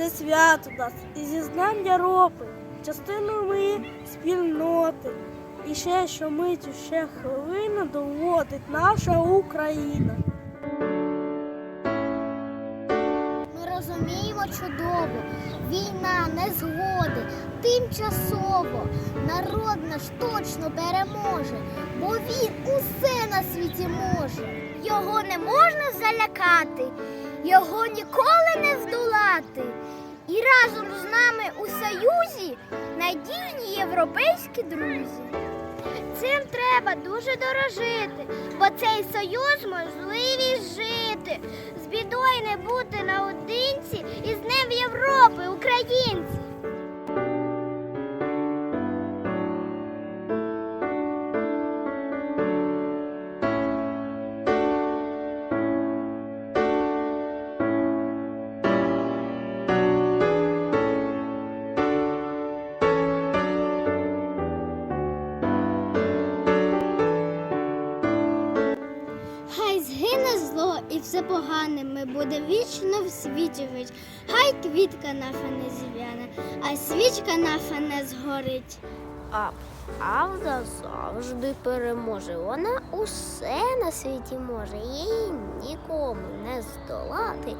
це свято нас і зізнання ропи, частину ми спільноти. І ще що мить, ще хвилина доводить наша Україна. Ми розуміємо чудово, війна не згоди, тимчасово. Народ наш точно переможе, бо він усе на світі може. Його не можна залякати, його ніколи не здолати. І разом з нами у союзі надійні європейські друзі. Цим треба дуже дорожити, бо цей союз можливість жити, з бідою не бути і все погане, ми буде вічно в світі жить. Хай квітка наша не зів'яне, а свічка наша не згорить. А правда завжди переможе. Вона усе на світі може. Її нікому не здолати,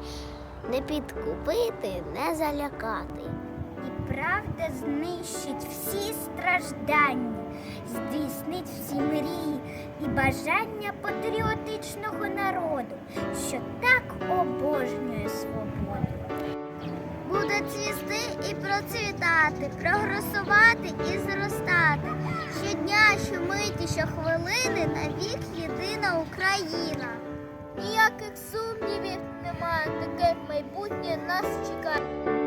не підкупити, не залякати. І правда знищить всі страждання, здійснить всі мрії і бажання патріотичного народу, що так обожнює свободу. Буде цвісти і процвітати, прогресувати і зростати. Щодня, щомиті, щохвилини навік єдина Україна. Ніяких сумнівів немає, таке майбутнє нас чекає.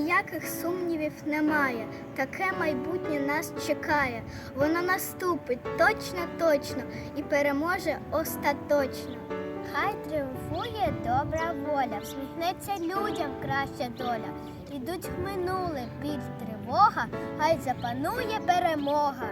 Ніяких сумнівів немає. Таке майбутнє нас чекає. Воно наступить точно, точно і переможе остаточно. Хай тріумфує добра воля, всміхнеться людям краща доля. Ідуть в минуле біль тривога, хай запанує перемога.